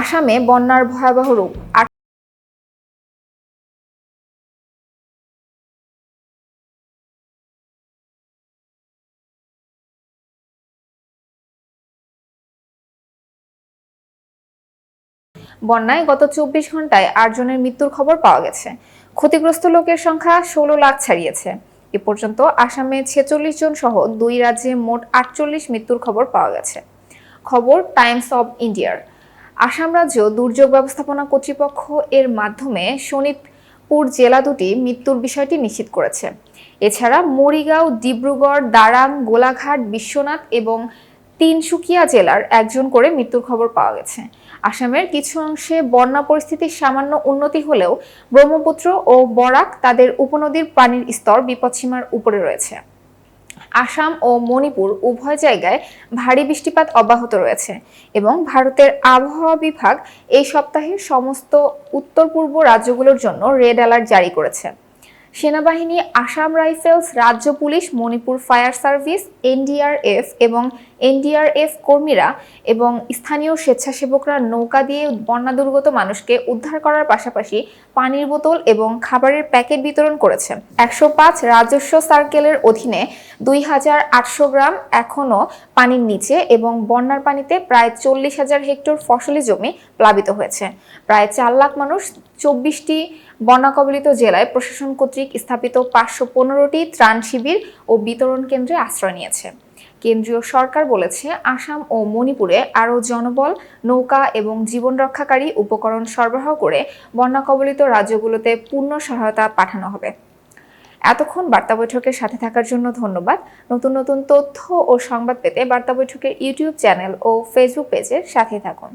আসামে বন্যার ভয়াবহ রূপ। বন্যায় গত চব্বিশ ঘন্টায় আটজনের মৃত্যুর খবর পাওয়া গেছে। ক্ষতিগ্রস্ত লোকের সংখ্যা ষোলো লাখ ছাড়িয়েছে। এ পর্যন্ত আসামে ছেচল্লিশ জন সহ দুই রাজ্যে মোট আটচল্লিশ মৃত্যুর খবর পাওয়া গেছে। খবর টাইমস অব ইন্ডিয়ার। আসাম রাজ্য দুর্যোগ ব্যবস্থাপনা কর্তৃপক্ষ এর মাধ্যমে শোনিতপুর জেলা দুটি মৃত্যুর বিষয়টি নিশ্চিত করেছে। এছাড়া মরিগাঁও, ডিব্রুগড়, দারাং, গোলাঘাট, বিশ্বনাথ এবং তিনসুকিয়া জেলার একজন করে মৃত্যুর খবর পাওয়া গেছে। আসামের কিছু অংশে বন্যা পরিস্থিতির সামান্য উন্নতি হলেও ব্রহ্মপুত্র ও বরাক তাদের উপনদীর পানির স্তর বিপদসীমার উপরে রয়েছে। আসাম ও মণিপুর উভয় জায়গায় ভারী বৃষ্টিপাত অব্যাহত রয়েছে এবং ভারতের আবহাওয়া বিভাগ এই সপ্তাহে সমস্ত উত্তর পূর্ব রাজ্যগুলোর জন্য রেড অ্যালার্ট জারি করেছে। সেনাবাহিনী, আসাম রাইফেলস, রাজ্য police, Manipur fire service, NDRF এবং এনডিআরএফ কর্মীরা এবং স্থানীয় স্বেচ্ছাসেবকরা নৌকা দিয়ে বন্যা দুর্গত মানুষকে উদ্ধার করার পাশাপাশি পানির বোতল এবং খাবারের প্যাকেট বিতরণ করেছে। একশো পাঁচ রাজস্ব সার্কেলের অধীনে দুই হাজার আটশো গ্রাম এখনও পানির নিচে এবং বন্যার পানিতে প্রায় চল্লিশ হাজার হেক্টর ফসলি জমি প্লাবিত হয়েছে। প্রায় চার লাখ মানুষ চব্বিশটি বন্যা কবলিত জেলায় প্রশাসন কর্তৃক স্থাপিত পাঁচশো পনেরোটি ত্রাণ শিবির ও বিতরণ কেন্দ্রে আশ্রয় নিয়েছে। কেন্দ্রীয় সরকার বলেছে, আসাম ও মণিপুরে আরও জনবল, নৌকা এবং জীবন রক্ষাকারী উপকরণ সরবরাহ করে বন্যা কবলিত রাজ্যগুলোতে পূর্ণ সহায়তা পাঠানো হবে। এতক্ষণ বার্তা বৈঠকের সাথে থাকার জন্য ধন্যবাদ। নতুন নতুন তথ্য ও সংবাদ পেতে বার্তা বৈঠকের ইউটিউব চ্যানেল ও ফেসবুক পেজের সাথে থাকুন।